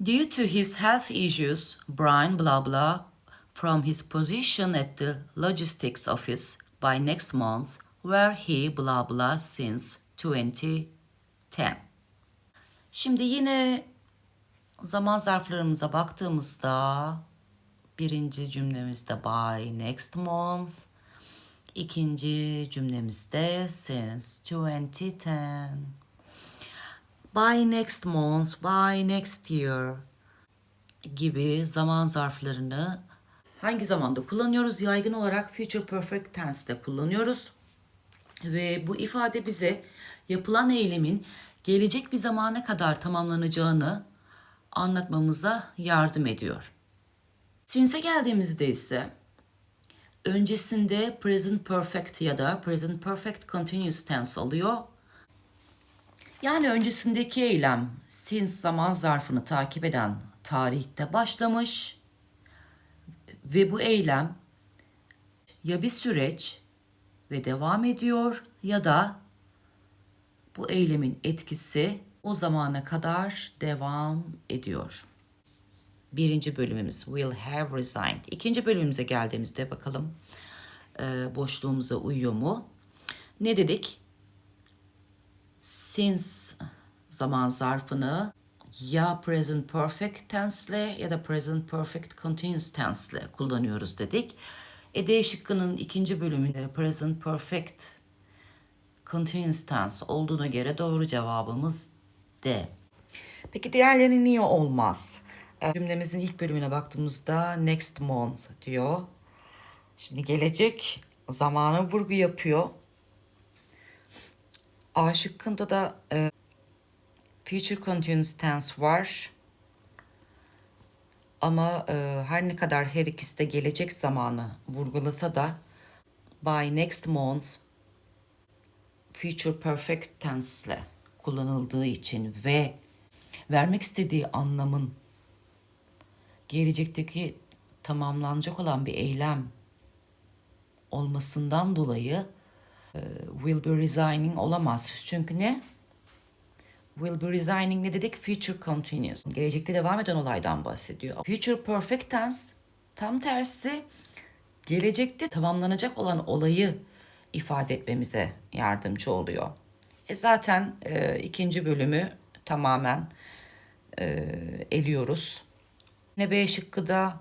Due to his health issues, Brian blah from his position at the logistics office by next month, where he blah since 2010. Şimdi yine zaman zarflarımıza baktığımızda birinci cümlemizde by next month, ikinci cümlemizde since 2010. By next month, by next year gibi zaman zarflarını hangi zamanda kullanıyoruz? Yaygın olarak future perfect tense'de kullanıyoruz. Ve bu ifade bize yapılan eylemin gelecek bir zamana kadar tamamlanacağını anlatmamıza yardım ediyor. Since'e geldiğimizde ise öncesinde present perfect ya da present perfect continuous tense alıyor. Yani öncesindeki eylem since zaman zarfını takip eden tarihte başlamış ve bu eylem ya bir süreç ve devam ediyor ya da bu eylemin etkisi o zamana kadar devam ediyor. Birinci bölümümüz will have resigned. İkinci bölümümüze geldiğimizde bakalım boşluğumuza uyuyor mu? Ne dedik? Since zaman zarfını ya present perfect tense'le ya da present perfect continuous tense'le kullanıyoruz dedik. E D şıkkının ikinci bölümünde present perfect continuous tense olduğuna göre doğru cevabımız D. Peki diğerleri niye olmaz? E, Cümlemizin ilk bölümüne baktığımızda next month diyor. Şimdi gelecek zamana vurgu yapıyor. A şıkkında da e, future continuous tense var. Ama e, her ne kadar her ikisi de gelecek zamanı vurgulasa da by next month future perfect tense ile kullanıldığı için ve vermek istediği anlamın gelecekteki tamamlanacak olan bir eylem olmasından dolayı will be resigning olamaz. Çünkü ne? Will be resigning ne dedik? Future continuous. Gelecekte devam eden olaydan bahsediyor. Future perfect tense tam tersi gelecekte tamamlanacak olan olayı ifade etmemize yardımcı oluyor. E zaten e, ikinci bölümü tamamen e, eliyoruz. Ne B şıkkı da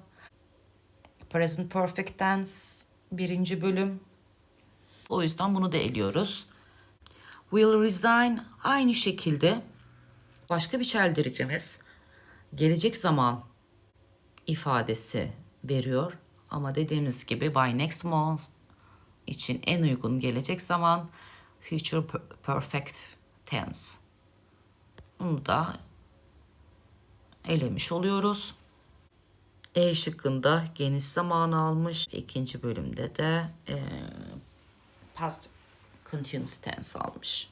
present perfect tense birinci bölüm. O yüzden bunu da eliyoruz. Will resign aynı şekilde başka bir çeldiricimiz gelecek zaman ifadesi veriyor. Ama dediğimiz gibi by next month için en uygun gelecek zaman future per- perfect tense. Bunu da elemiş oluyoruz. E şıkkında geniş zamanı almış. İkinci bölümde de eee past continuous tense almış.